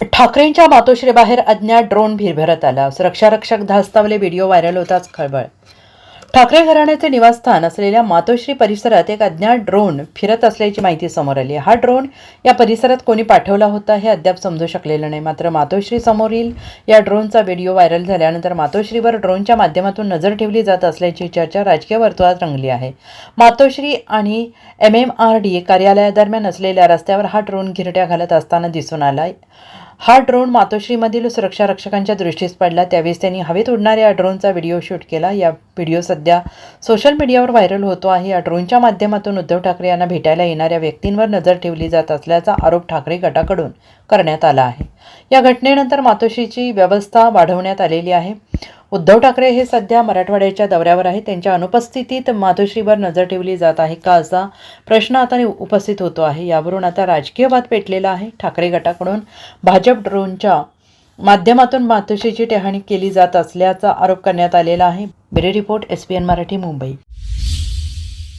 ठाकरेंच्या मातोश्रीबाहेर अज्ञात ड्रोन भिरभरत आला. सुरक्षारक्षक धास्तावले व्हिडिओ व्हायरल होताच खळबळ. ठाकरे घराण्याचे निवासस्थान असलेल्या मातोश्री परिसरात एक अज्ञात ड्रोन फिरत असल्याची माहिती समोर आली. हा ड्रोन या परिसरात कोणी पाठवला होता हे अद्याप समजू शकलेलं नाही. मात्र मातोश्री समोरील या ड्रोनचा व्हिडिओ व्हायरल झाल्यानंतर मातोश्रीवर ड्रोनच्या माध्यमातून नजर ठेवली जात असल्याची चर्चा राजकीय वर्तुळात रंगली आहे. मातोश्री आणि एम एम आर डी कार्यालयादरम्यान असलेल्या रस्त्यावर हा ड्रोन घिरट्या घालत असताना दिसून आला हा ड्रोन मातोश्रीमधील सुरक्षा रक्षकांच्या दृष्टीस पडला. त्यावेळेस त्यांनी हवेत उडणाऱ्या ड्रोनचा व्हिडिओ शूट केला. या व्हिडिओ सध्या सोशल मीडियावर व्हायरल होतो आहे. या ड्रोनच्या माध्यमातून उद्धव ठाकरे यांना भेटायला येणाऱ्या व्यक्तींवर नजर ठेवली जात असल्याचा आरोप ठाकरे गटाकडून करण्यात आला आहे. या घटनेनंतर मातोश्रीची व्यवस्था वाढवण्यात आलेली आहे. उद्धव ठाकरे हे सध्या मराठवाड्याच्या दौऱ्यावर आहेत. त्यांच्या अनुपस्थितीत मातोश्रीवर नजर ठेवली जात आहे का असा प्रश्न आता उपस्थित होतो आहे. यावरून आता राजकीय वाद पेटलेला आहे. ठाकरे गटाकडून भाजप ड्रोनच्या माध्यमातून मातोश्रीची टेहाणी केली जात असल्याचा आरोप करण्यात आलेला आहे. Bureau report S P N Marathi Mumbai.